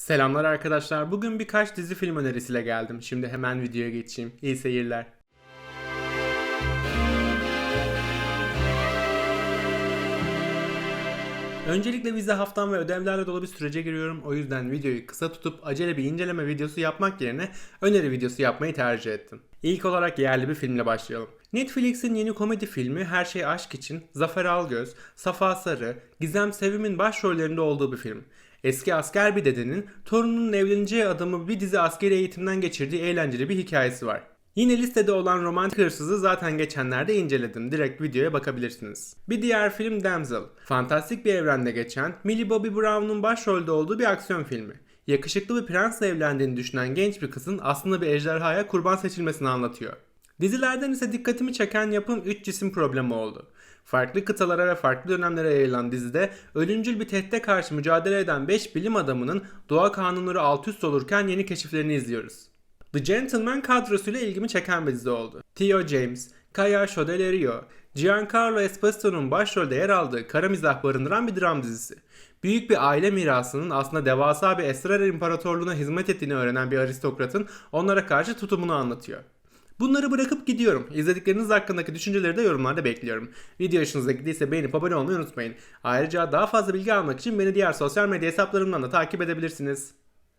Selamlar arkadaşlar. Bugün birkaç dizi film önerisiyle geldim. Şimdi hemen videoya geçeyim. İyi seyirler. Öncelikle vize haftam ve ödevlerle dolu bir sürece giriyorum. O yüzden videoyu kısa tutup acele bir inceleme videosu yapmak yerine öneri videosu yapmayı tercih ettim. İlk olarak yerli bir filmle başlayalım. Netflix'in yeni komedi filmi Her Şey Aşk için Zafer Algöz, Safa Sarı, Gizem Sevim'in başrollerinde olduğu bir film. Eski asker bir dedenin torununun evleneceği adamı bir dizi askeri eğitimden geçirdiği eğlenceli bir hikayesi var. Yine listede olan romantik hırsızı zaten geçenlerde inceledim. Direkt videoya bakabilirsiniz. Bir diğer film Damsel. Fantastik bir evrende geçen Millie Bobby Brown'un başrolde olduğu bir aksiyon filmi. Yakışıklı bir prensle evlendiğini düşünen genç bir kızın aslında bir ejderhaya kurban seçilmesini anlatıyor. Dizilerden ise dikkatimi çeken yapım 3 cisim problemi oldu. Farklı kıtalara ve farklı dönemlere yayılan dizide ölümcül bir tehdide karşı mücadele eden 5 bilim adamının doğa kanunları alt üst olurken yeni keşiflerini izliyoruz. The Gentleman kadrosuyla ilgimi çeken bir dizi oldu. Theo James, Kaya Scodelario, Giancarlo Esposito'nun başrolde yer aldığı kara mizah barındıran bir dram dizisi. Büyük bir aile mirasının aslında devasa bir esrar imparatorluğuna hizmet ettiğini öğrenen bir aristokratın onlara karşı tutumunu anlatıyor. Bunları bırakıp gidiyorum. İzledikleriniz hakkındaki düşünceleri de yorumlarda bekliyorum. Video hoşunuza gittiyse beğenip abone olmayı unutmayın. Ayrıca daha fazla bilgi almak için beni diğer sosyal medya hesaplarımdan da takip edebilirsiniz.